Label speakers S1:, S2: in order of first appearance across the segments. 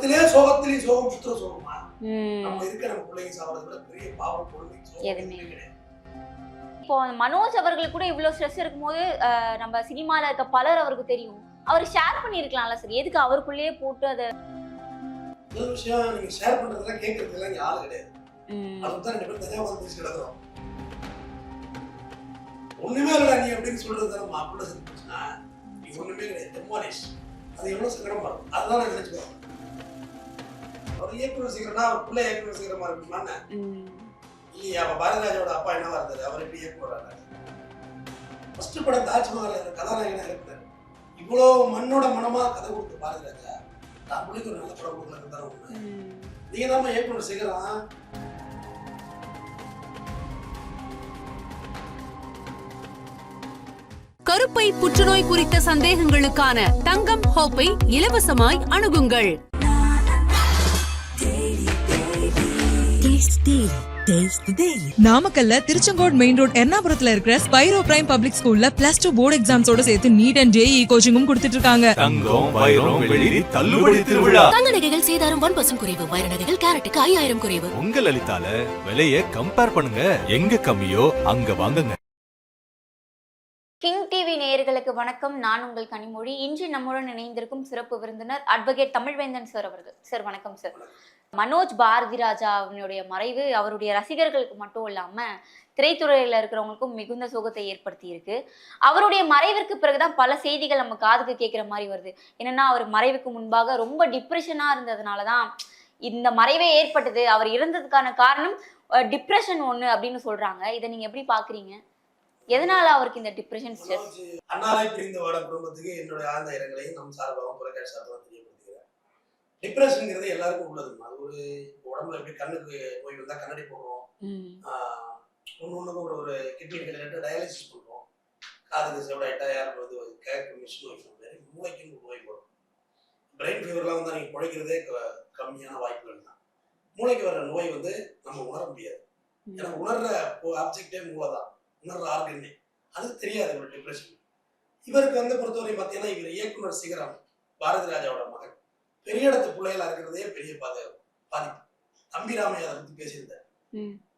S1: சோகத்திலே சோகத்திலேயும் சோகம் புத்திர சோகமா. நம்ம இருக்க நம்ம பிள்ளைங்க சாப்பிடறத விட பெரிய பாவம் கிடையாது.
S2: இப்போ மனோஜ் அவர்களுக்கு கூட இவ்வளவு ஸ்ட்ரெஸ் இருக்கும்போது நம்ம சினிமால இருக்க பலர் அவருக்கு தெரியும். அவர் ஷேர் பண்ணிருக்கலாம்ல சார் எதுக்கு அவருக்குள்ளேயே போட்டு அதை
S1: முதல் விஷயம் நீங்க ஷேர் பண்றதெல்லாம் கேட்கறதுலாம் இங்க ஆள் கிடையாது.
S2: ம்.
S1: அதுக்கு தான் ரெண்டு பேரும் தனியா வந்து கிடக்குறோம். ஒண்ணுமே இல்லடா நீ அப்படின்னு சொல்றது தானே மாப்பிள்ள செஞ்சுச்சுன்னா நீ ஒண்ணுமே கிடையாது. டெமாலிஷ் அது எவ்வளவு சங்கடமா இருக்கும். அதுதான் நான் நினைச்சுக்கிறேன். அவர் இயக்குனர் சீக்கிரம்னா அவர் பிள்ளை இயக்குனர் சீக்கிரமா இருக்குமான்னு.
S2: ம்.
S1: இல்லையா அப்ப பாரதிராஜோட அப்பா என்னவா இருந்தாரு? அவர் எப்படி இயக்குனர் ஃபர்ஸ்ட் படம் தாஜ்மஹால் கதாநாயகனா இருக்கிறார் இவ்வளோ மண்ணோட மனமா கதை கொடுத்த பாரதிராஜா தான் பிள்ளைக்கு ஒரு நல்ல படம் கொடுக்கலன்னு தானே உண்மை
S2: ம்.
S1: நீங்க தான் இயக்குனர் சேகரம்
S3: கருப்பை புற்றுநோய் குறித்த சந்தேகங்களுக்கான தங்கம் ஹோப்பை இலவசமாய் அணுகுங்கள்.
S4: நாமக்கல்ல திருச்செங்கோடு மெயின் ரோட் எர்ணாபுரத்துல இருக்கிற ஸ்பைரோ பிரைம் பப்ளிக் ஸ்கூல்ல பிளஸ் டூ போர்டு எக்ஸாம்ஸோட சேர்த்து நீட் அண்ட் ஜேஇ கோச்சிங்கும் கொடுத்துட்டு இருக்காங்க.
S5: தங்கம் வைரம் வெள்ளி தள்ளுபடி திருவிழா.
S6: தங்க நகைகள் சேதாரம் ஒன் பர்சன்ட் குறைவு வைர நகைகள் கேரட்டுக்கு ஐயாயிரம் குறைவு.
S5: உங்க லலிதால விலைய கம்பேர் பண்ணுங்க. எங்க கம்மியோ அங்க வாங்குங்க.
S2: கிங் டிவி நேயர்களுக்கு வணக்கம். நான் உங்கள் கனிமொழி. இன்று நம்முடன் இணைந்திருக்கும் சிறப்பு விருந்தினர் அட்வொகேட் தமிழ்வேந்தன் சார் அவர்கள். சார் வணக்கம் சார் மனோஜ் பாரதி ராஜா அவனுடைய மறைவு அவருடைய ரசிகர்களுக்கு மட்டும் இல்லாம திரைத்துறையில இருக்கிறவங்களுக்கும் மிகுந்த சோகத்தை ஏற்படுத்தி இருக்கு அவருடைய மறைவிற்கு பிறகுதான் பல செய்திகள் நம்ம காதுக்கு கேட்குற மாதிரி வருது. என்னன்னா அவர் மறைவுக்கு முன்பாக ரொம்ப டிப்ரெஷனா இருந்ததுனால தான் இந்த மறைவே ஏற்பட்டது. அவர் இறந்ததுக்கான காரணம் டிப்ரெஷன் ஒண்ணு அப்படின்னு சொல்றாங்க. இதை நீங்க எப்படி பாக்குறீங்க? எதனால அவருக்கு இந்த டிப்ரெஷன் ஸ்ட்ரெஸ்
S1: பிரிந்து வாட குடும்பத்துக்கு என்னுடைய ஆழ்ந்த இரங்கலையும் நம் சார்பாகவும் தொலைக்காட்சி டிப்ரெஷனுங்கிறது எல்லாருக்கும் உள்ளதுமா அது ஒரு உடம்புல எப்படி கண்ணுக்கு நோய் வந்தா கண்ணாடி போடுறோம். ஒன்று ஒன்றுக்கு ஒரு ஒரு கிட்னி ஃபெயிலியர் டயாலிசிஸ் பண்ணுறோம் காதுக்கு செவிடாயிட்டா யாருக்கு வந்து கேட்க மிஷின் நோய் மாதிரி மூளைக்குன்னு ஒரு நோய் வரும். பிரெயின் ஃபீவர்லாம் வந்து நீங்கள் பிழைக்கிறதே கம்மியான வாய்ப்புகள் தான். மூளைக்கு வர்ற நோய் வந்து நம்ம உணர முடியாது. ஏன்னா உணர்ற ஆப்ஜெக்டே மூளை தான். உணர்ற ஆர்கனே அது தெரியாது ஒரு டிப்ரெஷன் இவருக்கு வந்து பொறுத்தவரை பார்த்தீங்கன்னா இவர் இயக்குனர் சிகரம் பாரதி ராஜாவோட பெரிய இடத்து பிள்ளைகளா இருக்கிறதே பெரிய பாதி பாதிப்பு. தம்பிராமையா அதை பத்தி பேசியிருந்தார்.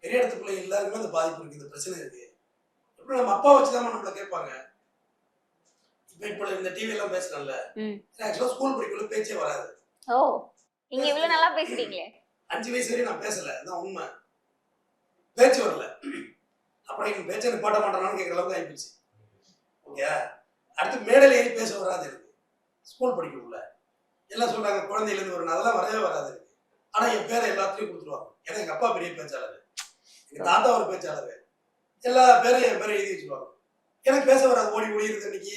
S1: பெரிய இடத்து பிள்ளைங்க எல்லாருக்குமே அந்த பாதிப்பு இருக்கு இந்த பிரச்சனை இருக்கு. எப்படி நம்ம அப்பா வச்சுதான் நம்மள கேட்பாங்க. இப்ப இப்போ இந்த டிவி எல்லாம் பேசுறேன்ல
S2: ம்.
S1: ஆக்சுவலா ஸ்கூல் படிக்கல பேச்சே வராது.
S2: ஓ நீங்க இவ்வளவு நல்லா பேசுறீங்களே
S1: அஞ்சு வயசு வரையும் நான் பேசல அதான் உண்மை. பேச்சு வரல. அப்புறம் எங்க பேச்சை நிப்பாட்ட மாட்டேனான்னு கேட்குற அளவுக்கு ஆயிப்போச்சு. ஓகே? அடுத்து மேடையில் ஏறி பேச வராது எனக்கு. ஸ்கூல் படிக்கக்குள்ள எல்லாம் சொல்றாங்க குழந்தையிலேருந்து வரணும் அதெல்லாம் வரவே வராது. ஆனா என் பேரை எல்லாத்துலயும் கொடுத்துருவாங்க. ஏன்னா எங்க அப்பா பெரிய பேச்சாளர். எங்க தாத்தா ஒரு பேச்சாளர். எல்லா பேரையும் என் பேரை எழுதி வச்சிருவாங்க. எனக்கு பேச வராது. ஓடி ஓடி இருக்கு இன்னைக்கு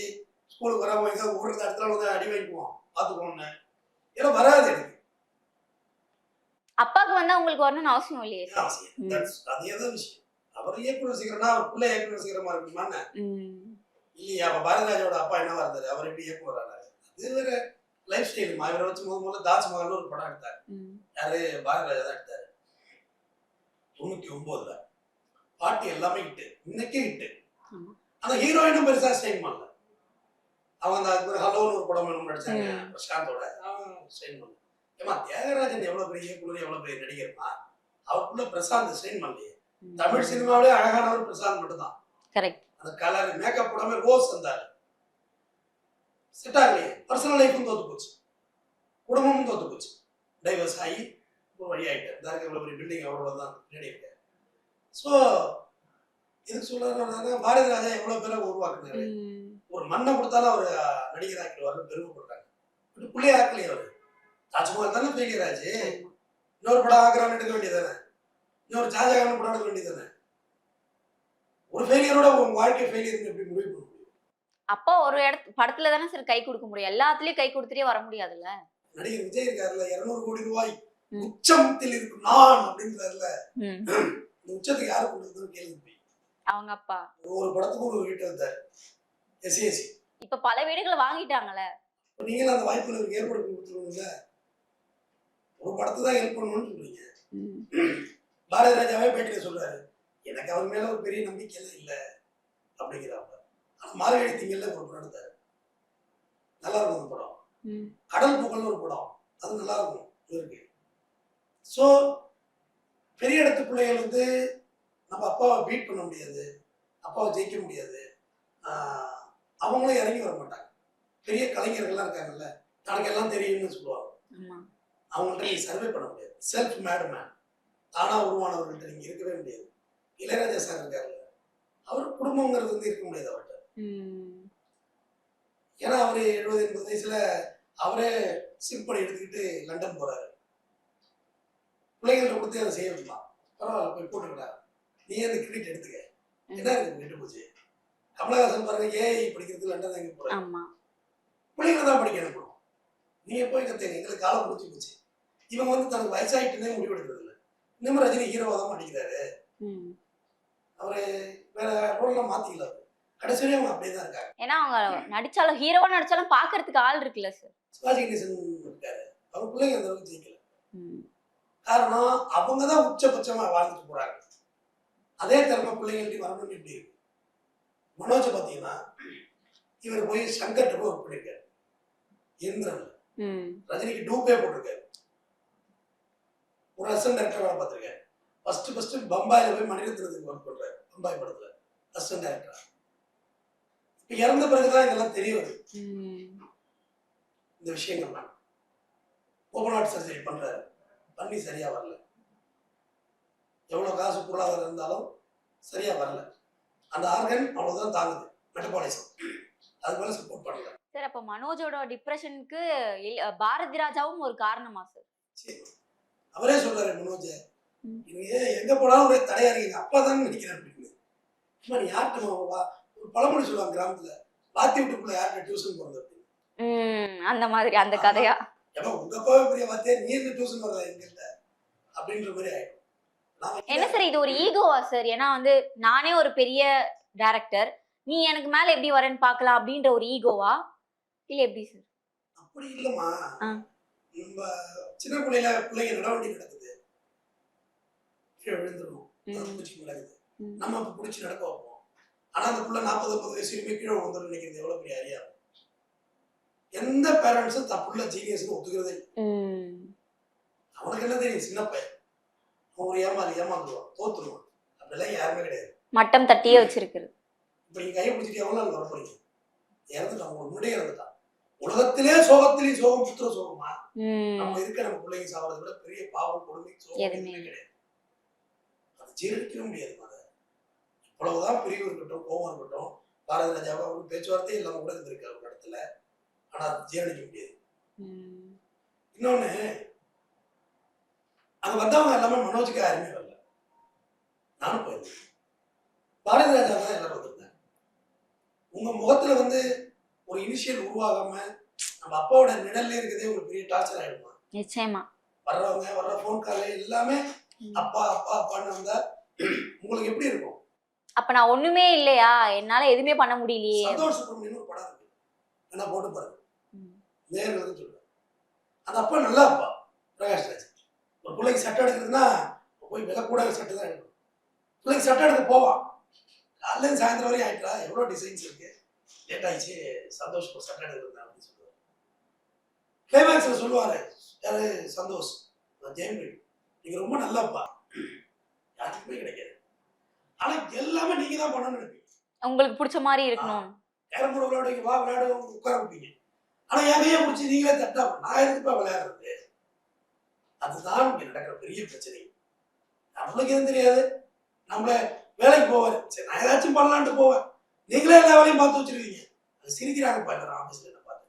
S1: ஸ்கூலுக்கு வராம எங்க ஊருக்கு இடத்துல வந்து அடி வாங்கிக்குவோம் பார்த்துக்கோன்னு. ஏன்னா வராது எனக்கு.
S2: அப்பாக்கு வந்தா உங்களுக்கு வரணும்னு அவசியம் இல்லையே.
S1: அது ஏதோ விஷயம். அவர் இயக்குனர் சீக்கிரம்னா அவர் பிள்ளை இயக்குனர் சீக்கிரமா இருக்குமான்னு இல்லையா அப்ப பாரதிராஜோட அப்பா என்னவா இருந்தாரு அவர் எப்படி இயக்குனர் ஆனாரு? அது வேற. லைஃப் ஸ்டைல் இவரை வச்சு முதல் முதல்ல தாஜ்மஹால்னு ஒரு படம் எடுத்தாரு. யாரு? பாரதிராஜா தான் எடுத்தாரு. தொண்ணூத்தி ஒன்பதுல பாட்டு எல்லாமே ஹிட்டு இன்னைக்கே ஹிட்டு. அந்த ஹீரோயினும் பெருசா ஸ்டைன் பண்ணல. அவங்க அந்த அதுக்கு ஹலோன்னு ஒரு படம் வேணும் நடிச்சாங்க. பிரசாந்தோட. அவன் ஸ்டைன் பண்ணல. ஏமா தியாகராஜன் எவ்வளவு பெரிய இயக்குனர் எவ்வளவு பெரிய நடிகர்னா அவருக்குள்ள பிரசாந்த் ஸ்டைன் பண்ணலையே. தமிழ் சினிமாவிலே அழகானவர் பிரசாந்த் மட்டும்தான்.
S2: கரெக்ட்
S1: அந்த கலர் மேக்கப் போடாம ரோஸ் வந்தாரு. செட் ஆகலையே பர்சனல் லைஃபும் தோத்து போச்சு குடும்பமும் தோத்து போச்சு டைவர்ஸ் ஆகி ஒரு வழி ஆயிட்டார் இந்த இருக்க இவ்வளவு பெரிய பில்டிங் அவ்வளோ தான் இருக்காரு ஸோ இதுக்கு சொல்றாங்க பாரதி ராஜா எவ்வளவு பேரை உருவாக்குனாரு ஒரு மண்ணை கொடுத்தாலும் அவர் நடிகர் ஆக்கிடுவார்னு பெருமைப்படுறாங்க இப்படி பிள்ளைய ஆக்கலையே அவர் தாஜ்மஹால் தானே ஃபெயிலியர் ஆச்சு இன்னொரு படம் ஆக்ரான் எடுக்க வேண்டியதானே இன்னொரு ஷாஜகான் படம் எடுக்க வேண்டியதானே ஒரு ஃபெயிலியரோட உங்க வாழ்க்கை ஃபெயிலியர் எப்படி முடிவு
S2: அப்பா ஒரு இடத்து படத்துல தானே சார் கை கொடுக்க முடியும். எல்லாத்துலயும் கை கொடுத்துட்டே வர முடியாதுல்ல?
S1: நடிகர் விஜய் இருக்காருல்ல இருநூறு கோடி ரூபாய்
S2: ம்.
S1: உச்சத்தில் இருக்கும் நான். இந்த உச்சத்துக்கு யாரு கொடுத்ததுன்னு கேள்வி
S2: அவங்க அப்பா.
S1: ஒரு படத்துக்கு ஒரு வீட்டை வந்தார். எஸ்ஏசி
S2: இப்ப பல வீடுகளை வாங்கிட்டாங்கல்ல
S1: நீங்களும் அந்த இவருக்கு ஏற்படுத்தி கொடுத்துருவீங்கல்ல? ஒரு படத்தை தான் ஹெல்ப் பண்ணணும்னு சொல்றீங்க. பாரதி ராஜாவே பேட்டியில சொல்றாரு எனக்கு அவர் மேல ஒரு பெரிய நம்பிக்கை இல்ல. அப்படிங்கிறாங்க. மார்கழி திங்கள்ல ஒரு படம் எடுத்தாரு. நல்லா இருக்கும் அந்த படம். கடல் புகழ்னு ஒரு படம். அது நல்லா இருக்கும். இருக்கு. ஸோ பெரிய இடத்து பிள்ளைகள் வந்து நம்ம அப்பாவை பீட் பண்ண முடியாது. அப்பாவை ஜெயிக்க முடியாது. அவங்களும் இறங்கி வர மாட்டாங்க. பெரிய கலைஞர்கள்லாம் இருக்காங்கல்ல தனக்கு எல்லாம் தெரியும்னு சொல்லுவாங்க. அவங்கள்ட்ட நீ சர்வே பண்ண முடியாது. செல்ஃப் மேடு மேன் தானா உருவானவர்கள்ட்ட நீங்க இருக்கவே முடியாது. இளையராஜா சார் இருக்காருல்ல. அவர் குடும்பங்கிறது வந்து இருக்க முடியாது
S2: ம்.
S1: ஏன்னா அவர் எழுபது எண்பது வயசுல அவரே சிம்பனை எடுத்துக்கிட்டு லண்டன் போறாரு. பிள்ளைங்கள்ட்ட கொடுத்து அதை செய்ய வைக்கலாம் பரவாயில்ல போய் போட்டுக்கிறா நீ அந்த கிரெடிட் எடுத்துக்க. என்ன இருக்கு கெட்டு போச்சு. கமலஹாசன் பாருங்க ஏஐ படிக்கிறதுக்கு லண்டன் எங்க போறாரு.
S2: ஆமா.
S1: பிள்ளைங்க தான் படிக்க அனுப்பணும். நீங்க போய் கத்துங்க எங்களுக்கு காலம் முடிச்சு போச்சு. இவங்க வந்து தனக்கு வயசாயிட்டுனே முடிவெடுக்கிறது இல்லை இன்னும் ரஜினி ஹீரோவா தான் நடிக்கிறாரு
S2: ம்.
S1: அவரு வேற ரோல்லாம் மாத்திக்கல அவரு. கடைசி வரையும் அவங்க அப்படியே தான் இருக்காங்க.
S2: ஏன்னா அவங்க நடிச்சாலும் ஹீரோவா நடிச்சாலும் பாக்குறதுக்கு ஆள் இருக்குல்ல சார்
S1: சிவாஜி கணேசன் இருக்காரு. அவங்க பிள்ளைங்க அந்த அளவுக்கு ஜெயிக்கல. காரணம் அவங்க தான் உச்சபட்சமா வாழ்ந்துட்டு போறாங்க. அதே திறமை பிள்ளைங்கள்ட்ட வரணும்னு இப்படி இருக்கு? மனோஜை பார்த்தீங்கன்னா இவர் போய் சங்கர்ட்ட போய் ஒர்க் பண்ணியிருக்காரு இந்திரன்ல
S2: ம்.
S1: ரஜினிக்கு டூப்பே போட்டிருக்காரு. ஒரு அசிஸ்டன்ட் டேரக்டர் வேலை பார்த்திருக்காரு. ஃபர்ஸ்ட் ஃபர்ஸ்ட் பம்பாயில போய் மணிரத்னத்துக்கு ஒர்க் பண்றாரு. பம்பாய் படத்துல. அசிஸ்டன்ட் டேரக்டர் இறந்த பிறகுதான் இதெல்லாம் தெரிய வருது
S2: ம்.
S1: இந்த விஷயங்கள்லாம் ஓபன் ஹார்ட் சர்ஜரி பண்றாரு. பண்ணி சரியா வரல. எவ்வளவு காசு பொருளாதாரம் இருந்தாலும் சரியா வரல. அந்த ஆர்கன் அவ்வளவுதான் தாங்குது. மெட்டபாலிசம் அது மேல சப்போர்ட் பண்ணல.
S2: சார் அப்ப மனோஜோட டிப்ரெஷனுக்கு பாரதி ராஜாவும் ஒரு காரணமா சார்?
S1: அவரே சொல்றாரு மனோஜ். நீங்க எங்க போனாலும் ஒரே தடையா இருக்கீங்க. அப்பா தான் நினைக்கிறேன் அப்படின்னு. யார்கிட்ட பழமொழி சொல்லுவாங்க கிராமத்துல வாத்தி விட்டுக்குள்ள யார்கிட்ட டியூஷன் போறது? அப்படின்னு.
S2: அந்த மாதிரி அந்த கதையா?
S1: ஏன்னா உங்க அப்பாவே பெரிய வாத்தியா? நீ என்ன டியூஷன் வர்ற எங்கிட்ட அப்படின்ற மாதிரி ஆயிடும்.
S2: என்ன சார் இது ஒரு ஈகோவா சார்? ஏன்னா வந்து நானே ஒரு பெரிய டைரக்டர் நீ எனக்கு மேல எப்படி வரேன்னு பார்க்கலாம் அப்படின்ற ஒரு ஈகோவா இல்ல எப்படி சார்?
S1: அப்படி இல்லம்மா.
S2: ஆ.
S1: நம்ம சின்ன பிள்ளையில பிள்ளைங்க நடவண்டி நடக்குது. கீழே விழுந்துடும் நடக்குது. நம்ம பிடிச்சி நடக்க ஆனா அந்த புள்ள நாற்பது முப்பது வயசு வரைக்கும் கீழே விழுந்துடும் நினைக்கிறது எவ்வளவு பெரிய அறியா? எந்த பேரண்ட்ஸும் தப்புள்ள ஜீனியஸ்னு ஒத்துக்கிறதே. அவனுக்கு என்ன தெரியும்? சின்ன பையன். அவன் ஒரு ஏமாறி ஏமாந்துருவான் தோத்துருவான். அப்படிலாம் யாருமே கிடையாது.
S2: மட்டம் தட்டியே வச்சிருக்கிறது.
S1: இப்ப நீங்க கையை பிடிச்சிட்டு எவ்வளவு நாள் வர போறீங்க? இறந்துட்டான் உங்களுக்கு முன்னாடியே இறந்துட்டான். உலகத்திலே சோகத்திலேயும் சோகம் புத்திர சோகமா. நம்ம இருக்க நம்ம பிள்ளைங்க சாவறதை விட பெரிய பாவம் கொடுமை சோகம் கிடையாது. அது ஜீரணிக்கவே முடியாது அதை இவ்வளவுதான் பிரிவு இருக்கட்டும் கோபம் இருக்கட்டும் பாரதி ராஜாவை அவருக்கு பேச்சுவார்த்தையே இல்லாம கூட இருந்திருக்காரு ஒரு இடத்துல. ஆனா ஜீரணிக்க முடியாது. இன்னொன்னு அங்க வந்தவங்க எல்லாமே மனோஜுக்கு யாருமே வரல. நானும் போயிருந்தேன். பாரதி ராஜா தான் எல்லாரும் வந்திருந்தாங்க. உங்க முகத்துல வந்து ஒரு இனிஷியல் உருவாகாம நம்ம அப்பாவோட நிழல்ல இருக்கிறதே ஒரு பெரிய டார்ச்சர் ஆயிடுமா?
S2: நிச்சயமா.
S1: வர்றவங்க வர்ற ஃபோன் கால் எல்லாமே. அப்பா அப்பா அப்பான்னு வந்தா உங்களுக்கு எப்படி இருக்கும்?
S2: அப்ப நான் ஒண்ணுமே இல்லையா? என்னால எதுவுமே பண்ண முடியலையே.
S1: சந்தோஷ் சுப்ரமணியன் ஒரு படம் இருக்கு. என்ன போட்டு பாருங்க. நேர்களுக்கு சொல்றேன். அந்த அப்பா நல்ல அப்பா பிரகாஷ் ராஜ். ஒரு பிள்ளைக்கு சட்டை எடுக்கிறதுனா போய் விலை கூட சட்டை தான் எடுக்கணும். பிள்ளைக்கு சட்டை எடுக்க போவான் காலையில சாயந்தரம் வரையும் ஆயிட்டா எவ்வளோ டிசைன்ஸ் இருக்கு? லேட் ஆயிடுச்சு சந்தோஷ் ஒரு சட்டை எடுக்கிறது அப்படின்னு சொல்லுவார். கிளைமேக்ஸில் சொல்லுவாரு யாரு? சந்தோஷ். ஜெயம்பி நீங்க ரொம்ப நல்ல அப்பா யாருக்குமே கிடைக்காது. ஆனா எல்லாமே நீங்க தான் பண்ணணும்னு நினைப்பீங்க.
S2: உங்களுக்கு பிடிச்ச மாதிரி இருக்கணும்.
S1: கேரம் போர்டு விளையாடுவீங்க வா விளையாடு உட்கார வைப்பீங்க. ஆனா என் கையை பிடிச்சி நீங்களே தட்டா நான் எதுக்குப்பா விளையாடுறது? அதுதான் இங்க நடக்கிற பெரிய பிரச்சனை. நம்மளுக்கு எதுவும் தெரியாது. நம்மள வேலைக்கு போவாரு சரி நான் ஏதாச்சும் பண்ணலான்ட்டு போவேன். நீங்களே எல்லா வேலையும் பார்த்து வச்சிருக்கீங்க அது சிரிக்கிறாங்க பாரு ஆபீஸ்ல என்ன பார்த்து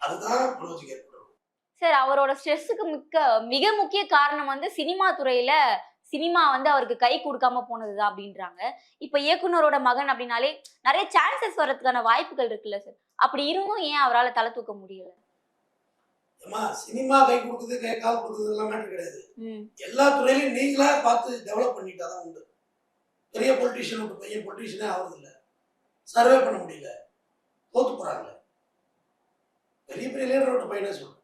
S1: அதுதான் மனோஜுக்கு ஏற்படும்
S2: சார் அவரோட ஸ்ட்ரெஸ்ஸுக்கு மிக்க மிக முக்கிய காரணம் வந்து சினிமா துறையில சினிமா வந்து அவருக்கு கை கொடுக்காம போனதுதான் அப்படின்றாங்க. இப்ப இயக்குனரோட மகன் அப்படின்னாலே நிறைய சான்சஸ் வர்றதுக்கான வாய்ப்புகள் இருக்குல்ல சார் அப்படி இருந்தும் ஏன் அவரால் தலை தூக்க முடியல?
S1: சினிமா கை கொடுக்குது கை கால் கொடுக்குது எல்லாம் மேட்டர் கிடையாது. எல்லா துறையிலையும் நீங்களா பார்த்து டெவலப் பண்ணிட்டாதான் உண்டு. பெரிய பொலிட்டீஷியன் விட்டு பையன் பொலிட்டீஷியனே ஆகுறது இல்ல சர்வே பண்ண முடியல. தோத்து போறாங்க பெரிய பெரிய லீடர் விட்ட பையனே சொல்றேன்.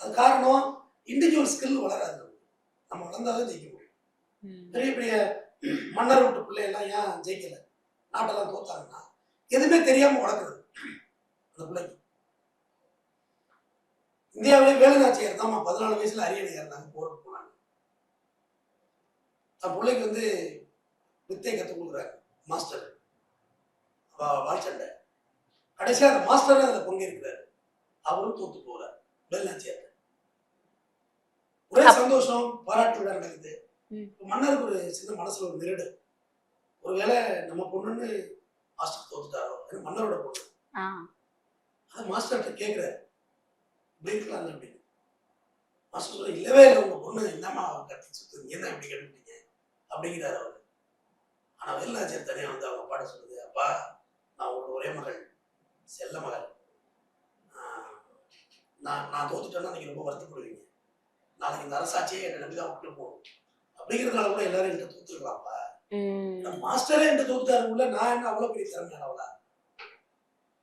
S1: அது காரணம் இண்டிவிஜுவல் ஸ்கில் வளராது. நம்ம வளர்ந்தாதான் ஜெயிக்க முடியும். பெரிய பெரிய மன்னர் விட்டு பிள்ளையெல்லாம் ஏன் ஜெயிக்கல? நாட்டெல்லாம் தோத்தாங்கன்னா எதுவுமே தெரியாம வளர்க்குறது அந்த பிள்ளைக்கு. இந்தியாவிலே வேலுநாச்சியார் தான் பதினாலு வயசுல அரியணை ஏறினாங்க போருக்கு போனாங்க. தன் பிள்ளைக்கு வந்து வித்தை கற்றுக் கொடுக்குறாங்க மாஸ்டர். வா- வாள்சண்டை கடைசியா அந்த மாஸ்டர் அதுல பங்கேற்கிறாரு. அவரும் தோத்து போறார் வேலுநாச்சியார் ஒரே சந்தோஷம் பாராட்டு விழா நடக்குது மன்னருக்கு ஒரு சின்ன மனசுல ஒரு நெருடு. ஒருவேளை நம்ம பொண்ணுன்னு மாஸ்டர் தோத்துட்டாரோ? ஏன்னா மன்னரோட பொண்ணு. அது மாஸ்டர்கிட்ட கேட்குறாரு இப்படி அப்படின்னு. மாஸ்டர் சொல்ல இல்லவே இல்லை உங்க பொண்ணு என்னம்மா கத்தி சுத்து நீ என்ன இப்படி கேட்டுட்டீங்க அப்படிங்கிறாரு அவர். ஆனா வெள்ளாச்சர் தனியா வந்து அவங்க பாட சொல்லுது அப்பா நான் உங்களுக்கு ஒரே மகள். செல்ல மகள். நான் நான் தோத்துட்டேன்னா நீங்க ரொம்ப வருத்தப்படுவீங்க. நாளைக்கு இந்த அரசாட்சியே என்னை நம்பி தான் விட்டு போகணும். அப்படிங்கிறதுனால கூட எல்லாரும் என்கிட்ட தோத்துருக்கலாம்ப்பா. நம்ம மாஸ்டரே என்கிட்ட தோத்துட்டாருக்குள்ள நான் என்ன அவ்வளவு பெரிய திறமையானவளா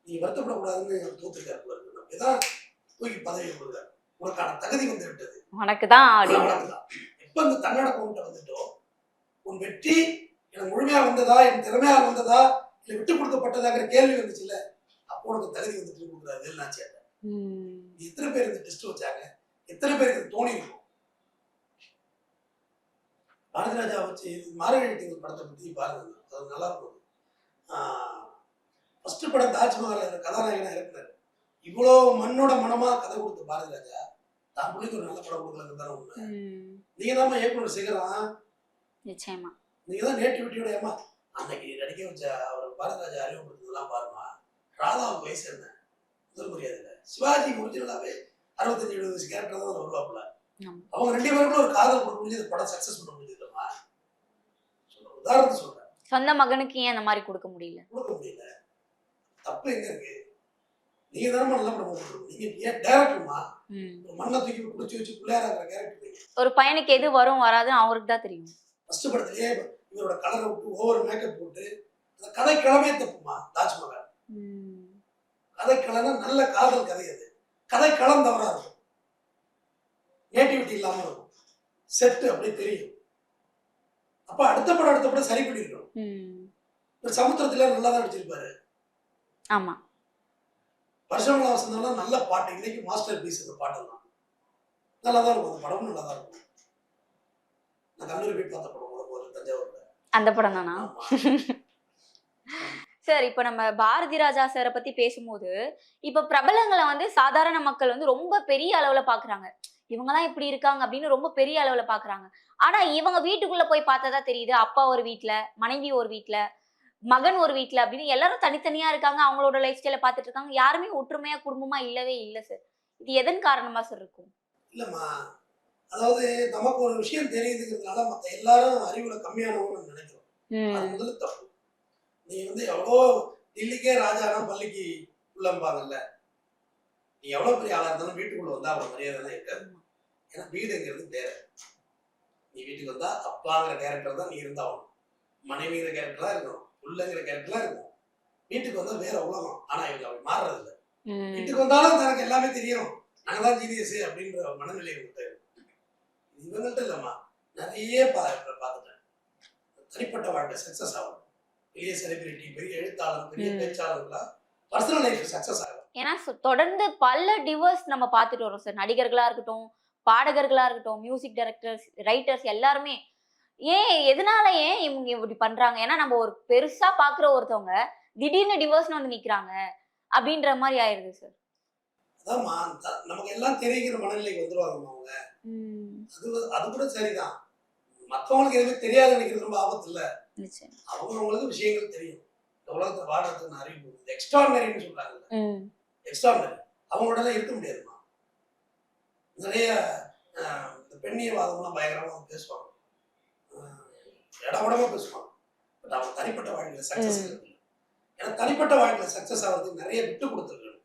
S1: நீ வருத்தப்படக்கூடாதுன்னு தோத்துருக்காரு போல இருக்கு. தூக்கி பதவி கொடுக்குறாரு. உனக்கான தகுதி வந்து விட்டது.
S2: உனக்கு தான்.
S1: எப்ப இந்த தன்னடக்கம் உன்கிட்ட வந்துட்டோ உன் வெற்றி எனக்கு முழுமையா வந்ததா என் திறமையா வந்ததா இல்ல விட்டு கொடுக்கப்பட்டதாங்கிற கேள்வி வந்துச்சுல்ல அப்போ உனக்கு தகுதி வந்துட்டு கொடுக்குறாரு வேலுநாச்சியார்.
S2: ம்.
S1: எத்தனை பேர் இந்த டெஸ்ட் வச்சாங்க? எத்தனை பேருக்கு தோணி இருக்கும் பாரதிராஜா வச்சு இது மார்கழி திங்கள் படத்தை பத்தி பாருங்க. அது நல்லா இருக்கும். ஃபர்ஸ்ட் படம் தாஜ்மஹால் கதாநாயகனா இருக்கிறாரு இவ்வளோ மண்ணோட மனமா கதை கொடுத்த பாரதிராஜா தான் பிள்ளைக்கு ஒரு நல்ல படம் கொடுக்கலன்னு தானே உண்மை.
S2: ம்.
S1: நீங்க தான் இயக்குனர் சேகரம்
S2: நிச்சயமா.
S1: நீங்க தான் நேட்டிவிட்டியோட ஏமா? அன்னைக்கு நடிக்க வச்ச அவர் பாரதிராஜா அறிமுகப்படுத்ததெல்லாம் பாருமா. ராதாவுக்கு வயசு என்ன? முதல் மரியாதையில் சிவாஜி ஒரிஜினலாவே அறுபத்தஞ்சு எழுபது வயசு கேரக்டர் தான் வருவாப்புல. அவங்க ரெண்டு பேருக்குள்ள ஒரு காதல் கொடுக்க முடிஞ்சு இந்த படம் சக்சஸ் பண்ண சொல்றேன் உதாரணத்தை சொல்றேன்.
S2: சொந்த மகனுக்கு ஏன் அந்த மாதிரி கொடுக்க முடியல?
S1: கொடுக்க முடியல. தப்பு எங்க இருக்கு? நீங்க தானே நல்ல போட்டுருக்கோம் நீங்க ஏன் டேரக்டர்மா மண்ணை தூக்கி குடிச்சு வச்சு பிள்ளையாராக்கிற கேரக்டர் நீங்க.
S2: ஒரு பையனுக்கு எது வரும் வராதுன்னு அவருக்கு தான் தெரியும்.
S1: ஃபர்ஸ்ட் படத்திலேயே இவரோட கலரை விட்டு ஓவர் மேக்கப் போட்டு அந்த கதை கிழமே தப்புமா தாஜ்மஹால்? கதை கிழனா நல்ல காதல் கதை அது. கதை களம் தவறா இருக்கும் நேட்டிவிட்டி இல்லாம இருக்கும். செட்டு அப்படியே தெரியும். அப்ப அடுத்த படம் அடுத்த படம் சரி பண்ணிருக்கணும். இப்ப சமுத்திரத்துல நல்லா தான் நடிச்சிருப்பாரு.
S2: ஆமா.
S1: வருஷமெல்லாம் வசந்தம்லாம் நல்ல பாட்டு. இன்னைக்கு மாஸ்டர் பீஸ் இந்த பாட்டெல்லாம் நல்லா தான் இருக்கும். அந்த படமும் நல்லா தான் இருக்கும். நான் கல்லூரி போய் பார்த்த படம் ஒரு தஞ்சாவூர்ல.
S2: அந்த படம் தானா? சார் இப்போ நம்ம பாரதி ராஜா சாரை பத்தி பேசும்போது இப்போ பிரபலங்களை வந்து சாதாரண மக்கள் வந்து ரொம்ப பெரிய அளவுல பாக்குறாங்க. இவங்கலாம் இப்படி இருக்காங்க அப்படின்னு ரொம்ப பெரிய அளவுல பாக்குறாங்க. ஆனா இவங்க வீட்டுக்குள்ள போய் பார்த்ததா தெரியுது. அப்பா ஒரு வீட்ல மனைவி ஒரு வீட்ல மகன் ஒரு வீட்ல அப்படின்னு எல்லாரும் தனித்தனியா இருக்காங்க. அவங்களோட லைஃப் ஸ்டைல பார்த்துட்டு இருக்காங்க. யாருமே ஒற்றுமையா குடும்பமா இல்லவே இல்லை சார். இது எதன் காரணமா சார் இருக்கும்?
S1: இல்லம்மா. அதாவது நமக்கு ஒரு விஷயம் தெரியுதுங்கிறதுனால மத்த எல்லாரும் அறிவுல கம்மியானவங்க நினைக்கிறோம். அது முதல்ல தப்பு. நீ வந்து எவ்வளோ டில்லிக்கே ராஜானா பள்ளிக்கு உள்ளம்பாங்கல்ல? நீ எவ்வளோ பெரிய ஆளா இருந்தாலும் வீட்டுக்குள்ள வந்தா அவ்வளோ மரியாதை தான் இருக்காது. ஏன்னா வீடுங்கிறது வேற நீ வீட்டுக்கு வந்தா அப்பாங்கிற கேரக்டர் தான் நீ இருந்தாகணும். மனைவிங்கிற கேரக்டர் தான் இருக்கணும். உள்ளங்கிற கேரக்டர் தான் இருக்கும் வீட்டுக்கு வந்தா வேற உலகம். ஆனா இவங்க அப்படி மாறுறது இல்ல வீட்டுக்கு வந்தாலும் தனக்கு எல்லாமே தெரியும். நாங்க தான் ஜீனியஸ் அப்படின்ற மனநிலை இவங்கள்ட்ட. இவங்கள்ட்ட இல்லம்மா. நிறைய பா பார்த்துட்டேன். தனிப்பட்ட வாழ்க்கை சக்சஸ் ஆகும். பெரிய செலிபிரிட்டி பெரிய எழுத்தாளர் பெரிய. பேச்சாளர்கள்லாம் பர்சனல் லைஃப் சக்சஸ் ஆகும்
S2: ஏன்னா தொடர்ந்து பல டிவோர்ஸ் நம்ம பார்த்துட்டு வரோம் சார் நடிகர்களா இருக்கட்டும் பாடகர்களா இருக்கட்டும் மியூசிக் டைரக்டர்ஸ் ரைட்டர்ஸ் எல்லாருமே. ஏன் எதனால ஏன் இவங்க இப்படி பண்றாங்க? ஏன்னா நம்ம ஒரு பெருசா பாக்குற ஒருத்தவங்க திடீர்னு டிவோர்ஸ்னு வந்து நிக்கிறாங்க அப்படின்ற மாதிரி ஆயிருது சார்
S1: நமக்கு எல்லாம் தெரியுங்கிற மனநிலைக்கு வந்துருவாங்கம்மா அவங்க. அது அது கூட சரிதான். மற்றவங்களுக்கு எதுவுமே தெரியாது நினைக்கிறது ரொம்ப ஆபத்து இல்ல. அவங்கவுங்களுக்கு விஷயங்கள் தெரியும். இந்த உலகத்துல வாழறதுக்கு அறிவு. எக்ஸ்ட்ரானரின்னு சொல்றாங்கல்ல.
S2: ம்.
S1: எக்ஸ்ட்ரானரி அவங்களோட எல்லாம் இருக்க முடியாதுமா நிறைய இந்த பெண்ணியவாதம்லாம் பயங்கரமா அவங்க பேசுவாங்க. இடவிடமா பேசுவாங்க. பட் அவங்க தனிப்பட்ட வாழ்க்கையில சக்சஸ் ஏன்னா தனிப்பட்ட வாழ்க்கையில சக்சஸ் ஆகிறதுக்கு நிறைய விட்டு கொடுத்துருக்கணும்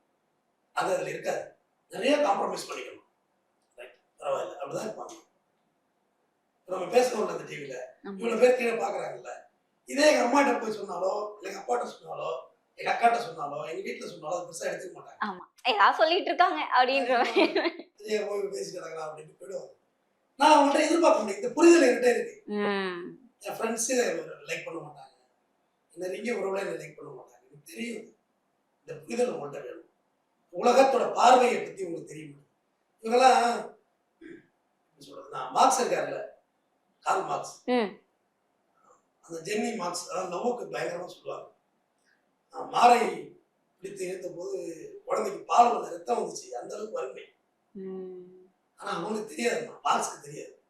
S1: அது அதுல இருக்காது. நிறைய காம்ப்ரமைஸ் பண்ணிக்கணும். ரைட் பரவாயில்ல. அப்படிதான் இருப்பாங்க. நம்ம பேசுறோம்ல இந்த டிவியில
S2: ஆமா.
S1: இவ்வளவு பேர் கீழே பாக்குறாங்கல்ல. இதே எங்க அம்மாட்ட போய் சொன்னாலோ இல்ல எங்க அப்பாட்ட சொன்னாலோ எங்க அக்காட்ட சொன்னாலோ எங்க வீட்டுல சொன்னாலோ அது பெருசா எடுத்துக்க மாட்டாங்க.
S2: ஆமா. ஏதாவது சொல்லிட்டு இருக்காங்க அப்படின்ற
S1: இதே போய் பேசி கிடக்கலாம் அப்படின்னு போயிடுவாங்க. நான் அவங்கள்ட்ட எதிர்பார்க்க முடியும் இந்த புரிதல் என்கிட்ட இருக்கு. என் ஃப்ரெண்ட்ஸு லைக் பண்ண மாட்டாங்க. என்ன நெருங்கிய உறவுல என்ன லைக் பண்ண மாட்டாங்க. எனக்கு தெரியும். இந்த புரிதல் உங்கள்கிட்ட வேணும். உலகத்தோட பார்வையை பத்தி உங்களுக்கு தெரியும் இவங்கெல்லாம் எப்படி சொல்றதுன்னா மார்க்ஸ் இருக்காருல்ல கால் மார்க்ஸ். அந்த ஜென்னி மார்க்ஸ் அதாவது லவ்வுக்கு பயங்கரமா சொல்லுவாங்க. ஆஹ் மாரை பிடித்து இழுத்த போது குழந்தைக்கு பால் வந்த ரத்தம் வந்துச்சு. அந்த அளவுக்கு வறுமை.
S2: ம்.
S1: ஆனா அவங்களுக்கு தெரியாதுமா மார்க்ஸ்க்கு தெரியாது.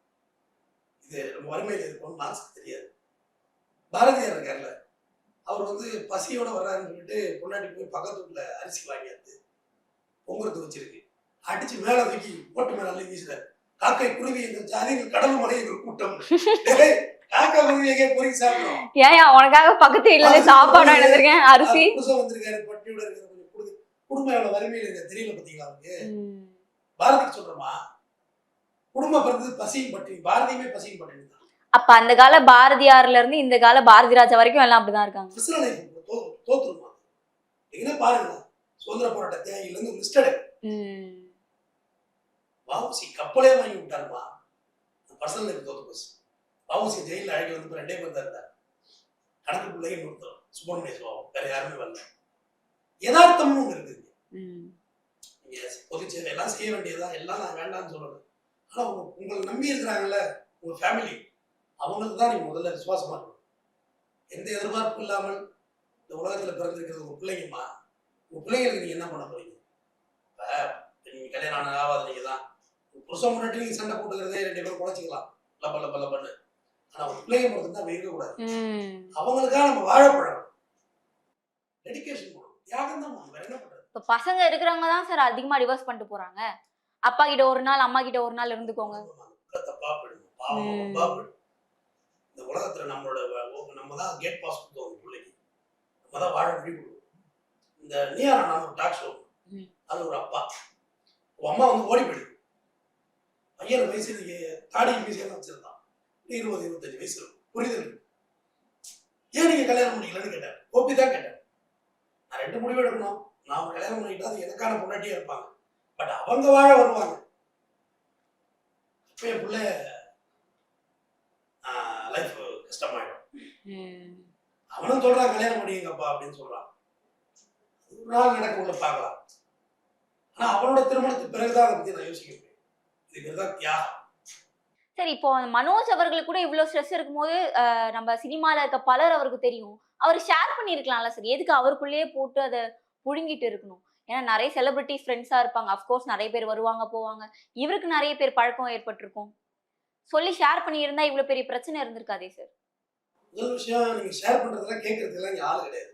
S1: இது நம்ம வறுமையில இருக்கோம் மார்க்ஸ்க்கு தெரியாது. பாரதியார் இருக்கார்ல அவர் வந்து பசியோட வர்றாருன்னு சொல்லிட்டு பொண்டாட்டி போய் பக்கத்து வீட்டுல அரிசி வாங்கியாந்து பொங்குறது வச்சிருக்கு. அடிச்சு மேல தூக்கி போட்டு மேல வீசுறாரு. காக்கை குருவி எங்கள் ஜாதிகள் கடல் மலை எங்கள் கூட்டம்.
S2: ஏன் உனக்காக பக்கத்து வீட்டுல இருந்து சாப்பாடு அரிசி.
S1: புதுசா வந்திருக்காரு பட்டியோட இருக்கிற கொஞ்சம் குடு குடும்பம் எவ்வளவு வறுமையில இருக்க தெரியல பாத்தீங்களா அவருக்கு?
S2: ம்.
S1: பாரதிக்கு சொல்றோமா குடும்பம் பிறந்தது பசியும் பட்டினி பாரதியுமே பசியும் பட்டினி தான்.
S2: அப்ப அந்த கால பாரதியார்ல இருந்து இந்த கால பாரதி ராஜா வரைக்கும் எல்லாம் அப்படிதான் இருக்காங்க.
S1: கிறிஸ்தவ லைஃப் தோ தோத்துருமா? நீங்க பாருங்க சுதந்திர போராட்ட தியாகில இருந்து லிஸ்டட்
S2: ம்.
S1: வாவுசி கப்பலே வாங்கி விட்டாருமா? பர்சனல் தோத்து போச்சு. வாவுசி ஜெயில அழைக்க வந்து ரெண்டே பேர் தான் இருந்தார் கணக்கு பிள்ளைங்க ஒருத்தர் சுப்பிரமணிய சுவாபம். வேற யாருமே வரல. யதார்த்தம்னு ஒண்ணு இருக்குது
S2: ம்.
S1: நீங்க பொது சேவை எல்லாம் செய்ய வேண்டியதா எல்லாம் நான் வேண்டாம்னு சொல்லணும் ஆனா உங்க உங்களை நம்பி இருக்கிறாங்கல்ல உங்க ஃபேமிலி அவங்களுக்கு தான் நீங்க முதல்ல விசுவாசமா இருக்கணும். எந்த எதிர்பார்ப்பும் இல்லாமல் இந்த உலகத்துல பிறந்திருக்கிறது உங்க பிள்ளைங்கம்மா. உங்க பிள்ளைங்களுக்கு நீங்க என்ன பண்ண போறீங்க? நீங்க கல்யாணம் ஆகாத நீங்க தான் புருஷன் முன்னாடி நீங்க சண்டை போட்டுக்கிறதே ரெண்டு பேரும் குறைச்சிக்கலாம் லப்ப லப்ப லப்பன்னு. ஆனா பிள்ளைங்க மட்டும் தான்
S2: ம்.
S1: அவங்களுக்காக நம்ம தியாகம் தான். வேற என்ன பண்றது?
S2: இப்ப பசங்க இருக்கிறவங்க தான் சார் அதிகமா டிவோர்ஸ் பண்ணிட்டு போறாங்க. அப்பா கிட்ட ஒரு நாள் அம்மா கிட்ட ஒரு நாள் இருந்துக்கோங்க.
S1: இந்த உலகத்துல நம்மளோட நம்ம தான் கேட் பாஸ் கொடுத்தோம் பிள்ளைக்கு. நம்ம தான் வாழ கொடுக்கும் இந்த நீயாரா நான் ஒரு டாக் ஷோ. அது ஒரு அப்பா. அம்மா வந்து ஓடி போயிடுது. பையன் வயசு தாடி மீசையெல்லாம் வச்சிருந்தான். இருபது இருபத்தஞ்சு வயசு புரியுது ஏன் நீங்க கல்யாணம் பண்ணிக்கலன்னு கேட்டேன் கோப்பி தான் கேட்டேன் நான் ரெண்டு முடிவு எடுக்கணும். நான் கல்யாணம் பண்ணிக்கிட்டா அது எனக்கான பொண்டாட்டியா இருப்பாங்க. பட் அவங்க வாழ வருவாங்க. அப்ப என் பிள்ளை லைஃப் கஷ்டமாயிடும். அவனும் சொல்றான் கல்யாணம் பண்ணிங்கப்பா அப்படின்னு சொல்றான். ஒரு நாள் நடக்க உள்ள பார்க்கலாம். ஆனா அவனோட திருமணத்துக்கு பிறகுதான் அதை பத்தி நான் யோசிக்க முடியும். இதுக்கு தான் தியாகம்.
S2: சரி இப்போ மனோஜ் அவர்களுக்கு கூட இவ்வளவு ஸ்ட்ரெஸ் இருக்கும்போது நம்ம சினிமால இருக்க பலர் அவருக்கு தெரியும். அவர் ஷேர் பண்ணியிருக்கலாம்ல சார் எதுக்கு அவருக்குள்ளேயே போட்டு அதை புழுங்கிட்டு இருக்கணும்? ஏன்னா நிறைய செலிபிரிட்டி ஃப்ரெண்ட்ஸா இருப்பாங்க. அஃப்கோர்ஸ் நிறைய பேர் வருவாங்க போவாங்க. இவருக்கு நிறைய பேர் பழக்கம் ஏற்பட்டிருக்கும். சொல்லி ஷேர் பண்ணியிருந்தா இவ்வளவு பெரிய பிரச்சனை இருந்திருக்காதே சார்
S1: முதல் விஷயம் நீங்க ஷேர் பண்றதெல்லாம் கேட்கறதுலாம் இங்க ஆள் கிடையாது.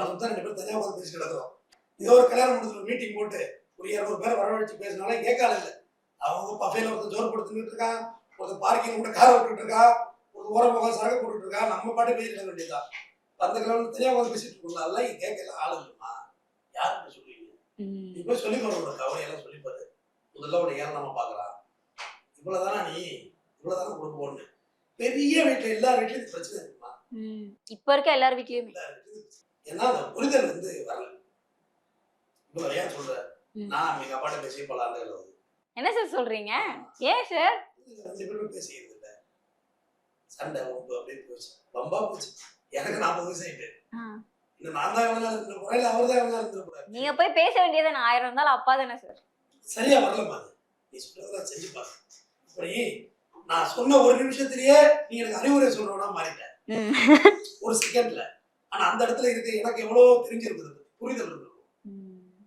S1: அதுக்கு தான் ரெண்டு பேரும் தனியாக உட்காந்து பேசி கிடக்குறோம் இதோ ஒரு கல்யாணம் முடிஞ்சு மீட்டிங் போட்டு ஒரு இரநூறு பேர் வரவழைச்சு பேசினாலும் இல்லை. அவங்க பஃபேல ஒருத்தன் ஜோர் படுத்துட்டு இருக்கான். ஒருத்தன் பார்க்கிங் கூட காரை விட்டுட்டு இருக்கா? ஒரு ஓரம் பக்கம் சரக்கு போட்டுட்டு இருக்கா? நம்ம பாட்டு பேசிட வேண்டியதா அந்த கிழமை தனியாக உட்காந்து பேசிட்டு இருக்கோம்ல இங்க கேட்கல ஆள் இல்லைம்மா. யாருக்கிட்ட சொல்லுவீங்க போய் சொல்லி பாரு கவலையெல்லாம் சொல்லி பாரு. முதல்ல உன்னை ஏளனமா பார்க்கறான். இவ்வளவுதானா நீ? இவ்வளவுதானே ஒண்ணு பெரிய வீட்டுல எல்லா வீட்லயும் பிரச்சனை இருக்குமா?
S2: இப்ப இருக்க எல்லார் வீட்லயுமே.
S1: ஏன்னா அந்த புரிதல் வந்து வரல. இவ்வளவு ஏன் சொல்ற. நான் எங்க அப்பாட்ட பேசி பல ஆண்டுகள் ஆகுது
S2: என்ன சார் சொல்றீங்க? ஏன் சார்?
S1: ரெண்டு பேருமே பேசிக்கிறது இல்ல சண்டை வம்பு அப்படியே போச்சு. வம்பா போச்சு. எனக்கு நாற்பது வயசு ஆயிட்டு. நான் தான் எவ்வளவு நாள் இருந்துட போறேன்? இல்ல அவர் தான் எவ்வளவு நாள் இருந்துட போறாரு?
S2: நீங்க போய் பேச வேண்டியது ஆயிரம் இருந்தாலும் அப்பா தானே சார்
S1: சரியா வரலமா நீ சொல்றதெல்லாம் செஞ்சு பாரு அப்படி நான் சொன்ன ஒரு நிமிஷத்திலேயே நீ எனக்கு அறிவுரை சொல்றவனா மாறிட்டேன். ஒரு செகண்ட்ல ஆனா அந்த இடத்துல இருக்க எனக்கு எவ்வளவு தெரிஞ்சிருக்குது. புரிதல் இருந்திருக்கும்.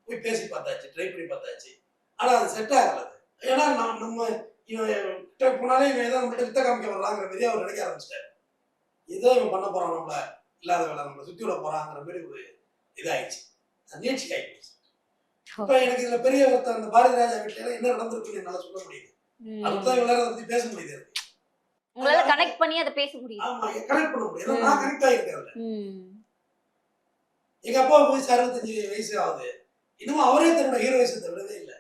S1: போய் பேசி பார்த்தாச்சு ட்ரை பண்ணி பார்த்தாச்சு. ஆனா அது செட் ஆகல. ஏன்னா நான் நம்ம இவன் போனாலே இவன் ஏதோ நம்மகிட்ட வித்த காமிக்க வரலாங்கிற மாதிரி அவர் நினைக்க ஆரம்பிச்சிட்டாரு. ஏதோ இவன் பண்ண போறான் நம்மள இல்லாத வேலை நம்மளை சுத்தி விட போறாங்கிற மாதிரி ஒரு இதாயிடுச்சு. நீட்சி ஆயிடுச்சு. இப்ப எனக்கு இதுல பெரிய ஒருத்தர் அந்த பாரதி ராஜா வீட்டுல என்ன நடந்திருக்குன்னு என்னால சொல்ல முடியுது. அதுதான் நேரம் அதை பத்தி பேச முடியுது.
S2: உங்களால கனெக்ட் பண்ணி அதை பேச முடியும்
S1: ஆமா கனெக்ட் பண்ண முடியும். நான் கனெக்ட் ஆகிருக்கேன். எங்க அப்பா போய் அறுபத்தஞ்சு வயசு ஆகுது. இன்னும் அவரே தன்னோட ஹீரோயிசத்தை விடவே இல்லை.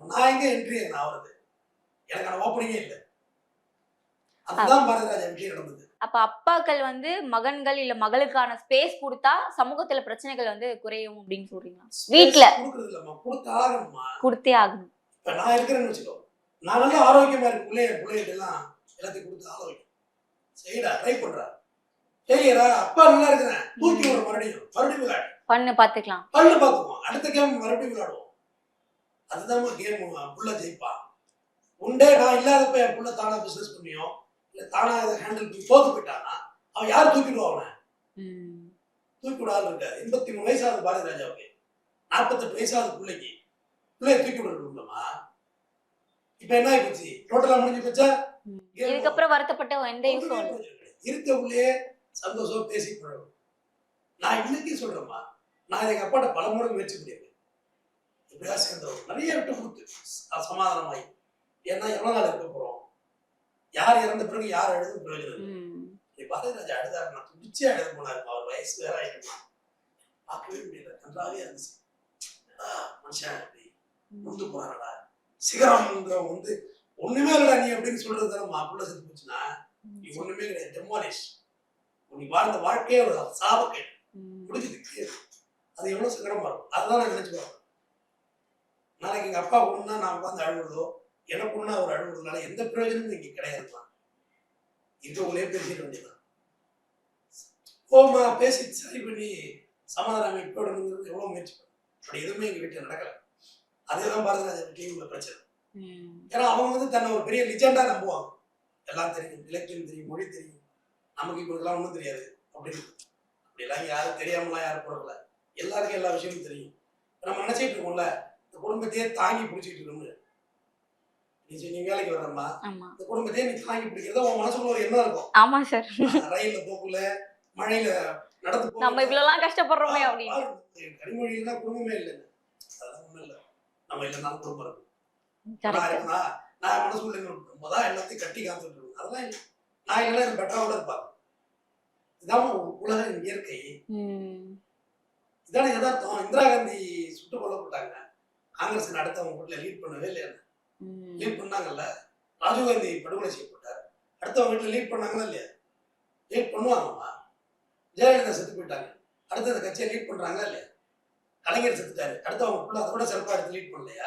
S1: நான் எங்க என்ட்ரி நான் ஆகுறது எனக்கான ஓப்பனிங்கே இல்லை. அதுதான் பாரதிராஜா வீட்டிலே நடந்தது.
S2: அப்ப அப்பாக்கள் வந்து மகன்கள் இல்ல மகளுக்கான ஸ்பேஸ் கொடுத்தா சமூகத்துல பிரச்சனைகள் வந்து குறையும் அப்படின்னு சொல்றீங்களா.
S1: கொடுக்கறது இல்லம்மா கொடுத்து ஆகணும்மா.
S2: கொடுத்தே ஆகணும்.
S1: இப்ப நான் இருக்கிறேன்னு வச்சுக்கோ. நான் நல்லா ஆரோக்கியமா இருக்கு பிள்ளைய பிள்ளைகிட்ட எல்லாம் எல்லாத்தையும் கொடுத்து ஆள வைக்கும் செய்யடா ட்ரை பண்றா ஃபெயிலியரா அப்பா நல்லா இருக்கிறேன். தூக்கி விடுற மறுபடியும். மறுபடியும் விளையாடு.
S2: பண்ணு பாத்துக்கலாம்.
S1: பல்லு பார்த்துக்குவோம் அடுத்த கேம் மறுபடியும் விளையாடுவோம். அதுதான் கேம் புள்ள ஜெயிப்பான் உண்டே நான் இல்லாதப்ப என் புள்ள தானா பிசினஸ் பண்ணியோ? இல்ல தானா அதை ஹேண்டில் பண்ணி தோத்து போயிட்டானா? அவன் யார் தூக்கிடுவா அவனை? தூக்கி விடாது இருக்காது எண்பத்தி மூணு வயசாகுது பாரதி ராஜாவுக்கு நாற்பத்தெட்டு வயசாகுது பிள்ளைக்கு பிள்ளைய தூக்கி விடணும்லமா இப்ப என்ன ஆகி போச்சு டோட்டலா முடிஞ்சு போச்சா.
S2: இதுக்கப்புறம் வருத்தப்பட்ட எந்த இல்லை
S1: இருக்கக்குள்ளேயே சந்தோஷம் பேசி பழகும் நான் இன்னைக்கு சொல்றேம்மா நான் எங்க அப்பாட்ட பல முறை முயற்சி பண்ணியிருக்கேன் நிறைய விட்டு கொடுத்து ச- சமாதானமாயி ஏன்னா எவ்வளவு நாள் இருக்க போறோம் பிறகு யார் அழுதும் பிரயோஜனம் பாரதிராஜா அழுதாரு நான் துடிச்சே அழுது போனாரு அவர் வயசு வேற ஆயிட்டுமா பார்க்கவே முடியல நன்றாவே இருந்துச்சு. மனுஷன் அப்படி முந்து போறானடா? சிகரம்ங்கிறவன் வந்து ஒண்ணுமே இல்லடா நீ அப்படின்னு சொல்றது தானே மாப்பிள்ள செத்து போச்சுன்னா? நீ ஒண்ணுமே கிடையாது டெமாலிஷ் நீ வாழ்ந்த வாழ்க்கையே ஒரு சாபக்கேடு. முடிஞ்சது clear. அது எவ்வளவு சங்கடமா இருக்கும்? அதுதான் நான் நினைச்சு பார்ப்பேன். நாளைக்கு எங்க அப்பா ஒண்ணுனா நான் உட்காந்து அழுகுறதோ எனக்கு ஒண்ணா அவர் அழுகுறதுனால எந்த பிரயோஜனமும் இங்க கிடையாதுமா இருக்கவங்களே பேசிட வேண்டியதான் போமா பேசி சரி பண்ணி சமாதானம் எப்போடணுங்கிறது எவ்வளவு முயற்சி அப்படி எதுவுமே எங்க வீட்டுல நடக்கல. அதேதான் பாரதிராஜா வீட்லயும் உள்ள பிரச்சனை. ஏன்னா அவங்க வந்து தன்னை ஒரு பெரிய லிஜெண்டா நம்புவாங்க. எல்லாம் தெரியும் இலக்கியம் தெரியும் மொழி தெரியும். நமக்கு இப்போ இதெல்லாம் ஒன்றும் தெரியாது. அப்படின்னு. அப்படிலாம் யாரும் தெரியாமலாம் யாரும் போடல எல்லாருக்கும் எல்லா விஷயமும் தெரியும். நம்ம நினைச்சிட்டு இருக்கோம்ல இந்த குடும்பத்தையே தாங்கி பிடிச்சிட்டு இருக்கோம்னு. நீ வேலைக்கு
S2: ஆமா.
S1: இந்த குடும்பத்தையே நீ தாங்கி பிடிக்கிறதா உன் மனசுக்குள்ள ஒரு எண்ணம் இருக்கும்.
S2: ஆமா சார்
S1: ரயில்ல போக்குல மழையில நடந்து.
S2: நம்ம இவ்வளவுலாம் கஷ்டப்படுறோமே அப்படின்னு.
S1: பாரு, கனிமொழினா குடும்பமே இல்லைங்க. அதெல்லாம் ஒண்ணும் இல்லை. நம்ம இல்லைனாலும் குடும்பம் இருக்கும் நான் மனசுக்குள்ள நம்ம தான் எல்லாத்தையும் கட்டி காத்துட்டு இருக்கோம் அதெல்லாம் இல்லை. நான் இல்லைன்னா பெட்டரோட இருப்பாங்க. இதான் உலக இயற்கை. இதான யதார்த்தம். இந்திரா காந்தி சுட்டு கொல்லப்பட்டாங்க. காங்கிரஸ் அடுத்து அவங்க வீட்டுல லீட் பண்ணவே இல்லையா? லீட் பண்ணாங்கல்ல? ராஜீவ் காந்தி படுகொலை செய்யப்பட்டார். அடுத்து அவங்க வீட்டுல லீட் பண்ணாங்களா இல்லையா? லீட் பண்ணுவாங்கம்மா. ஜெயலலிதா செத்து போயிட்டாங்க. அடுத்து அந்த கட்சியை லீட் பண்றாங்களா இல்லையா? கலைஞர் செத்துட்டாரு. அடுத்து அவங்க பிள்ளை அதை கூட சிறப்பாக எடுத்து லீட் பண்ணலையா?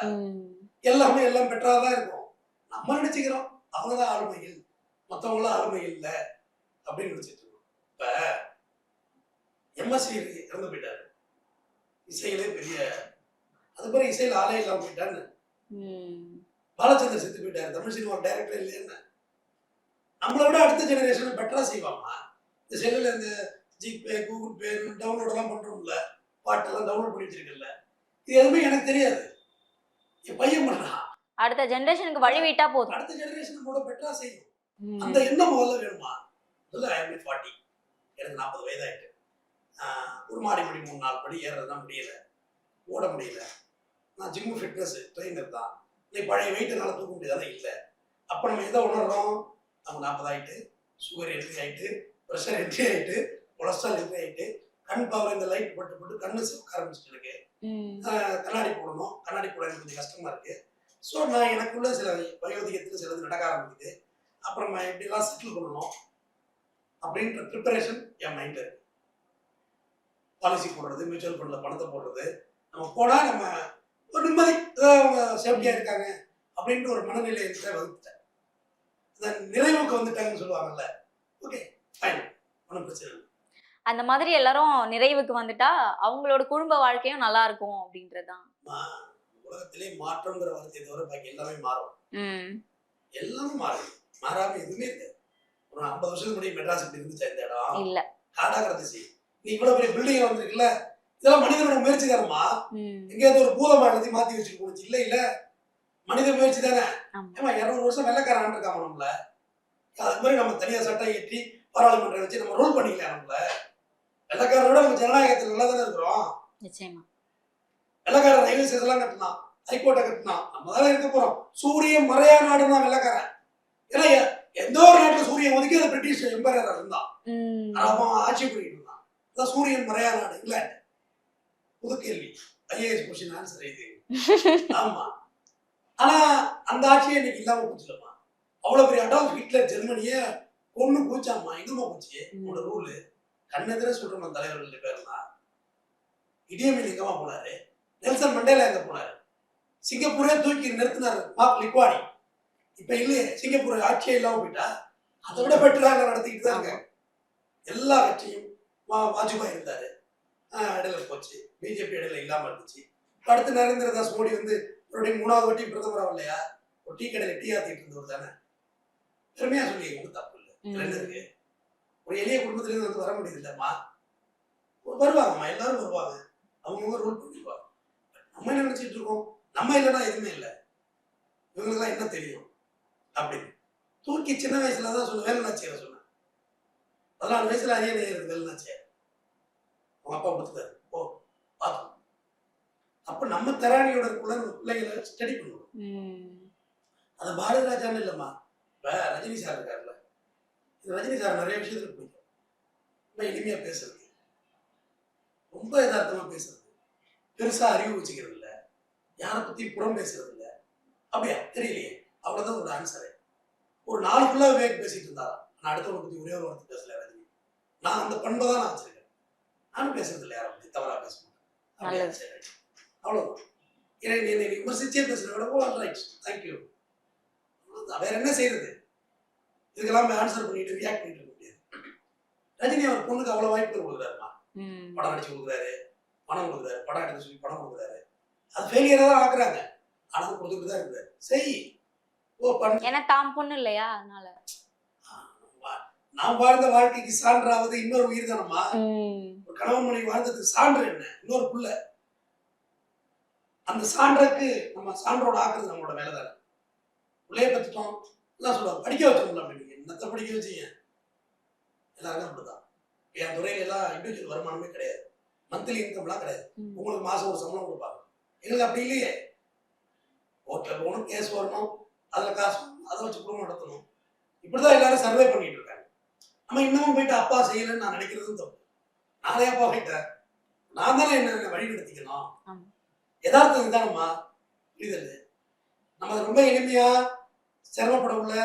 S1: எல்லாமே எல்லாம் தான் இருக்கும். நம்ம நினைச்சுக்கிறோம். அவங்க தான் ஆளுமைகள். மற்றவங்களாம் ஆளுமைகள் இல்லை. அப்படின்னு நினைச்சிட்டு இருக்கோம். இப்ப எம்எஸ்சி இறந்து போயிட்டாரு. இசையிலே பெரிய அது பிறகு இசையில் ஆளே இல்லாம போயிட்டான்னு பாலச்சந்தர் செத்து போயிட்டாரு. தமிழ் சினிமா டைரக்டர் இல்லைன்னு நம்மளை விட அடுத்த ஜெனரேஷன் பெட்டரா செய்வாமா இந்த செல்லுல இந்த ஜிபே கூகுள் பே டவுன்லோட் எல்லாம் பண்றோம்ல. பாட்டெல்லாம் டவுன்லோட் பண்ணி வச்சிருக்கல இது எதுவுமே எனக்கு தெரியாது. என் பையன் பண்றான்.
S2: அடுத்த ஜெனரேஷனுக்கு வழி விட்டா போதும்.
S1: அடுத்த ஜெனரேஷன் கூட பெட்டரா செய்யும். அந்த எண்ணம் முதல்ல வேணுமா? முதல்ல ஐஎம்ஏ ஃபார்ட்டி எனக்கு நாற்பது வயதாயிட்டு. ஒரு மாடி படி மூணு நாலு படி ஏறுறதுதான் முடியல. ஓட முடியல. நான் ஜிம்மு ஃபிட்னஸ் ட்ரெயினர் தான். நீ பழைய வெயிட் என்னால் தூக்க முடியாத இல்லை. அப்போ நம்ம எதை உணர்றோம்? நம்ம நாற்பது ஆயிட்டு சுகர் என்ட்ரி ஆயிட்டு ப்ரெஷர் என்ட்ரி ஆயிட்டு கொலஸ்ட்ரால் என்ட்ரி ஆயிட்டு கண் பவர் இந்த லைட் பட்டு பட்டு கண்ணு சிவக்க ஆரம்பிச்சிட்டு இருக்கு. கண்ணாடி போடணும். கண்ணாடி போட எனக்கு கொஞ்சம் கஷ்டமா இருக்கு. ஸோ நான் எனக்குள்ள சில வயோதிகத்தில் சிலது நடக்க ஆரம்பிக்குது. அப்புறம் நான் எப்படிலாம் செட்டில் பண்ணணும்? அப்படின்ற ப்ரிப்பரேஷன் என் மைண்டில் இருக்கு. பாலிசி போடுறது மியூச்சுவல் ஃபண்டில் பணத்தை போடுறது. நம்ம போனால் நம்ம ஒரு நிம்மதி அவங்க சேஃப்டியாக இருக்காங்க அப்படின்ற ஒரு மனநிலை வகுத்துட்டேன். இந்த நிறைவுக்கு வந்துட்டாங்கன்னு சொல்லுவாங்கல்ல. ஓகே ஃபைன் ஒன்றும் பிரச்சனை இல்லை.
S2: அந்த மாதிரி எல்லாரும் நிறைவுக்கு வந்துட்டா அவங்களோட குடும்ப வாழ்க்கையும் நல்லா இருக்கும் அப்படின்றதுதான்.
S1: உலகத்திலே மாற்றம்ங்கிற வார்த்தையை தவிர பாக்கி எல்லாமே மாறும். எல்லாமே மாறுது. மாறாம எதுவுமே இருக்காது ஒரு ஐம்பது வருஷத்துக்கு முன்னாடி மெட்ராஸ் இப்படி இருந்துச்சா இந்த இடம்?
S2: இல்ல.
S1: காடா கிடந்துச்சு நீ இவ்வளவு பெரிய பில்டிங் வந்திருக்குல்ல இதெல்லாம் மனிதனோட முயற்சி தானம்மா?
S2: ம்.
S1: எங்கேயாவது ஒரு பூதமா எல்லாத்தையும் மாத்தி வச்சுட்டு போச்சு இல்ல இல்ல. மனித முயற்சி தானே. ஏமா இருநூறு வருஷம் வெள்ளக்காரன் ஆண்டிருக்காம நம்மள? அது மாதிரி நம்ம தனியா சட்டம் ஏற்றி பாராளுமன்றம் வச்சு நம்ம ரூல் பண்ணிக்கலாம் நம்மள. வெள்ளக்காரரோட நம்ம ஜனநாயகத்தில் நல்லா தானே இருக்கிறோம். வெள்ளக்காரன் ரயில்வே ஸ்டேஷன்லாம் கட்டினான். ஹைகோர்ட்டை கட்டினான். நம்ம தானே இருக்க போறோம். சூரியன் மறையா நாடுனா வெள்ளக்காரன். ஏன்னா எந்த ஒரு நாட்டுல சூரியன் ஒதுக்கி அது பிரிட்டிஷ் எம்பரர் இருந்தான். அவன் ஆட்சி பண்ணிட்டு இருந்தான் சூரியன் மறையா நாடு இங்கிலாந்து. புது கேள்வி ஐஏஎஸ் கொஸ்டின் ஆன்சர் இது. ஆமா. ஆனா அந்த ஆட்சியே இன்னைக்கு இல்லாம போச்சுலம்மா அவ்வளவு பெரிய அடால்ஃப் ஹிட்லர் ஜெர்மனிய கொன்னு கூச்சாம்மா எங்கம்மா போச்சு உன்னோட ரூலு கண்ணெதிர சொல்றோம் தலைவர்கள் பேர்லாம் இடியமில் எங்கம்மா போனாரு? நெல்சன் மண்டேலா எங்க போனாரு? சிங்கப்பூரே தூக்கி நிறுத்தினாரு. மார்க் லிக்வாடி. இப்ப இல்லையே சிங்கப்பூர் ஆட்சியே இல்லாம போயிட்டா? அதை விட பெட்டராக நடத்திக்கிட்டு தான் இருக்காங்க எல்லா கட்சியும் வாஜ்பாய் இருந்தாரு. இடையில போச்சு. பிஜேபி இடையில இல்லாம இருந்துச்சு. அடுத்து நரேந்திர தாஸ் மோடி வந்து மறுபடியும் மூணாவது வாட்டி பிரதமர் ஆகலையா? ஒரு டீ கடையில் டீ ஆத்திட்டு இருந்தவர் தானே. பெருமையா சொல்லி ஒன்றும் தப்பு இல்லை இருக்கு. ஒரு எளிய குடும்பத்துல இருந்து வந்து வர முடியுது இல்லம்மா வருவாங்கம்மா எல்லாரும் வருவாங்க. அவங்கவுங்க ரூல் பண்ணிப்பாங்க நம்ம என்ன நினைச்சிட்டு இருக்கோம்? நம்ம இல்லைன்னா எதுவுமே இல்லை. இவங்களுக்குலாம் என்ன தெரியும்? அப்படின்னு. தூக்கி சின்ன வயசுல தான் சொல்ல வேலை நாச்சியார சொன்னேன். பதினாலு வயசுல அரிய நேருக்கு வேலை நாச்சியார். உங்க அப்பா கொடுத்துட்டாரு. அப்ப நம்ம திராணியோட நம்ம பிள்ளைங்களை ஸ்டடி பண்ணுவோம். அது பாரதி ராஜான்னு இல்லைம்மா. இப்போ ரஜினி சார் இருக்காருல்ல. இந்த ரஜினி சார் நிறைய விஷயத்துல பிடிக்கும் ரொம்ப எளிமையா பேசுறது. ரொம்ப யதார்த்தமா பேசுறது. பெருசா அறிவு வச்சுக்கிறது இல்ல. யாரை பத்தி புறம் பேசுறது இல்ல. அப்படியா? தெரியலையே. அவ்வளவுதான் ஒரு ஆன்சரு ஒரு நாலு ஃபுல்லா விவேக் பேசிட்டு இருந்தாரா? நான் அடுத்தவங்க பத்தி ஒரே ஒரு வார்த்தை பேசல ரஜினி. நான் அந்த பண்பை தான் நான் வச்சிருக்கேன். நானும் பேசுறது இல்லை யாரை பத்தி தவறா பேச மாட்டேன். ஏன்னா நீ என்னை விமர்சிச்சே பேசுற விட ஓ ரைட் தேங்க்யூ வேற என்ன செய்யறது இதுக்கெல்லாம் ஆன்சர் பண்ணிட்டு ரியாக்ட் பண்ணிட்டு இருக்க முடியாது. ரஜினி அவர் பொண்ணுக்கு அவ்வளவு வாய்ப்புகள் கொடுக்குறாருமா. படம் நடிச்சு கொடுக்குறாரு. பணம் கொடுக்குறாரு. படம் எடுக்க சொல்லி பணம் கொடுக்குறாரு. அது ஃபெயிலியரா தான் ஆக்குறாங்க. ஆனால் கொடுத்துட்டு தான் இருக்கிறாரு செய் ஓ பண்ண
S2: ஏன்னா தாம் பொண்ணு இல்லையா? அதனால.
S1: நான் வாழ்ந்த வாழ்க்கைக்கு சான்றாவது இன்னொரு உயிர் தானம்மா. ஒரு கணவன் மனைவி வாழ்ந்ததுக்கு சான்று என்ன? இன்னொரு புள்ள. அந்த சான்றுக்கு நம்ம சான்றோட ஆக்குறது நம்மளோட வேலை தானே பிள்ளைய பத்திட்டோம். எல்லாம் சொல்லுவாங்க படிக்க வச்சோம்ல அப்படின்னு. என்னத்தை படிக்க வச்சீங்க? எல்லாருக்கும் அப்படிதான். என் துறையில எல்லாம் இண்டிவிஜுவல் வருமானமே கிடையாது. மந்த்லி இன்கம்லாம் கிடையாது. உங்களுக்கு மாசம் ஒரு சம்பளம் கொடுப்பாங்க. எங்களுக்கு அப்படி இல்லையே. ஹோட்டல் போகணும் கேஸ் வரணும் அதில் காசு அதை வச்சு குடும்பம் நடத்தணும். இப்படிதான் எல்லாரும் சர்வே பண்ணிட்டு இருக்காங்க. நம்ம இன்னமும் போயிட்டு அப்பா செய்யலைன்னு நான் நினைக்கிறதும் தப்பு. நானே அப்பா போயிட்டேன்? நான் தானே என்ன வழி நடத்திக்கணும். யதார்த்தம் இதுதானம்மா புரியுது நம்ம ரொம்ப எளிமையா சிரமப்பட உள்ள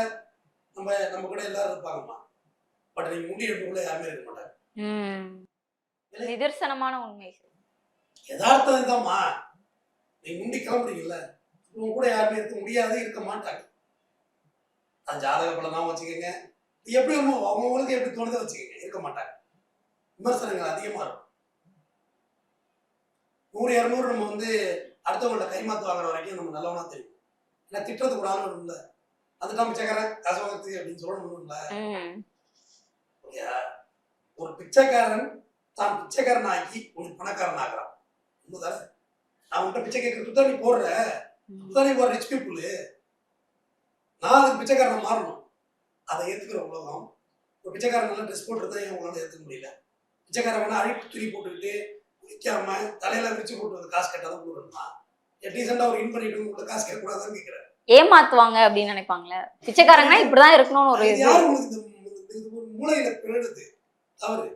S1: நம்ம நம்ம கூட எல்லாரும் இருப்பாங்கம்மா. பட் நீங்க முடி எடுப்புக்குள்ள யாருமே இருக்க மாட்டாங்க.
S2: நிதர்சனமான உண்மை.
S1: யதார்த்தம் இதுதான்மா நீங்க முண்டி கிளம்புறீங்கல்ல? உங்க கூட யாருமே இருக்க முடியாது இருக்க மாட்டாங்க. அது ஜாதக பலனாவும் வச்சுக்கோங்க. எப்படி அவங்களுக்கு எப்படி தோணுதோ வச்சுக்கோங்க. இருக்க மாட்டாங்க. விமர்சனங்கள் அதிகமா இருக்கும். நூறு இரநூறு நம்ம வந்து அடுத்தவங்கள்ட்ட கைமாத்து வாங்குற வரைக்கும் நம்ம நல்லவனா தெரியும். ஏன்னா திட்டுறதுக்கு ஒரு ஆள் இல்லை. அதுதான் பிச்சைக்காரன் காசு வாங்குறதுக்கு அப்படின்னு சொல்லணும்ல? ஒரு பிச்சைக்காரன் தான் பிச்சைக்காரன் ஆக்கி உனக்கு பணக்காரன் ஆக்குறான். உண்மைதானே? நான் உன்கிட்ட பிச்சை கேட்கறதுக்கு தான் நீ போடுற. அப்பதான் நீ ஒரு ரிச் பீப்புள் நான் அதுக்கு பிச்சைக்காரன் மாறணும். அதை ஏத்துக்கிற உலகம். ஒரு பிச்சைக்காரன் நல்லா ட்ரெஸ் போட்டுருந்தா ஏன் உங்களால ஏத்துக்க முடியல? பிச்சைக்காரன் வேணா அழிப்பு துணி போட்டுக்கிட்டு குளிக்காம தலையில விரிச்சு போட்டு வந்து காசு கேட்டாதான் கொடுக்கணுமா டீசெண்டா ஒரு இன் பண்ணிட்டு உங்களுக்கு காசு கேட்கக்கூடாதான்னு கேட்கிறேன்
S2: ஏமாத்துவாங்க அப்படின்னு நினைப்பாங்களே? பிச்சைக்காரங்கன்னா இப்படிதான் இருக்கணும்னு ஒரு
S1: இது
S2: இது.
S1: யாரு உங்களுக்கு மூளையில பிறடுது? தவறு.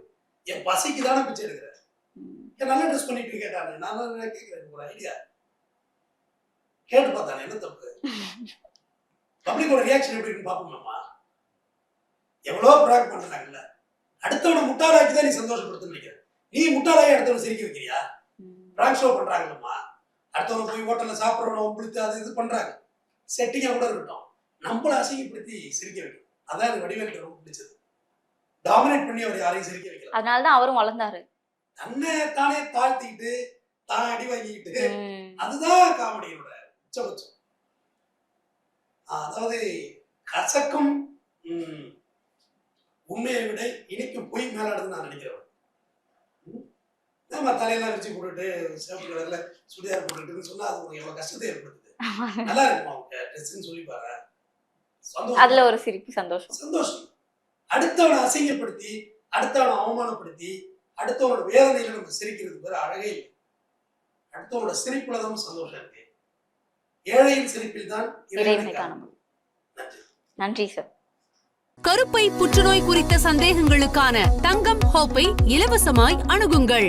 S1: என் பசிக்கு தானே பிச்சை எடுக்கிறேன் நல்லா ட்ரெஸ் பண்ணிட்டு கேட்டாங்க நான் கேட்கிறேன் ஒரு ஐடியா கேட்டு பார்த்தானே என்ன தப்பு? பப்ளிக்கோட ரியாக்ஷன் எப்படி இருக்குன்னு பார்ப்போமாம்மா எவ்வளோ ப்ராக் பண்றாங்கல்ல அடுத்தவனை முட்டாளாக்கி தான் நீ சந்தோஷப்படுத்துன்னு நினைக்கிறேன் நீ முட்டாளாக்கி அடுத்தவனை சிரிக்க வைக்கிறியா. ப்ராங்க் ஷோ பண்றாங்கல்லம்மா அடுத்தவங்க போய் ஹோட்டல்ல சாப்பிட்றவன பிடித்து அது இது பண்றாங்க. செட்டிங்கா கூட இருக்கட்டும். நம்மள அசிங்கப்படுத்தி சிரிக்க வைக்கணும். அதான் எனக்கு வடிவேலுக்கு ரொம்ப பிடிச்சது. டாமினேட் பண்ணி அவர் யாரையும் சிரிக்க வைக்கல.
S2: அதனாலதான் அவரும் வளர்ந்தாரு.
S1: தன்னை தானே தாழ்த்திக்கிட்டு தான் அடி வாங்கிக்கிட்டு. அதுதான் காமெடியோட உச்சபட்சம். அதாவது கசக்கும் உண்மையை விட இனிக்கு பொய் மேலாடுன்னு நான் நினைக்கிறேன்? நம்ம தலையெல்லாம் வச்சு போட்டுட்டு சிவப்பு கலர்ல சுடிதார் போட்டுட்டுன்னு சொன்னா அது உங்களுக்கு எவ்வளவு கஷ்டத்தை ஏற்படுத்துது. நல்லா இருக்குமா அவங்க ட்ரெஸ்ன்னு சொல்லி பாரு.
S2: அதுல ஒரு சிரிப்பு சந்தோஷம்.
S1: சந்தோஷம். அடுத்தவனை அசிங்கப்படுத்தி அடுத்தவனை அவமானப்படுத்தி அடுத்தவனோட வேதனையில நம்ம சிரிக்கிறது பேர் அழகே இல்லை. அடுத்தவனோட சிரிப்புல தான் சந்தோஷம் இருக்கு. ஏழையின் சிரிப்பில் தான்
S2: இறைவனை
S1: இறைவனை
S2: காண
S1: காண
S2: முடியும்.
S1: நன்றி.
S2: நன்றி சார்.
S3: கருப்பை புற்றுநோய் குறித்த சந்தேகங்களுக்கான தங்கம் ஹோப்பை இலவசமாய் அணுகுங்கள்.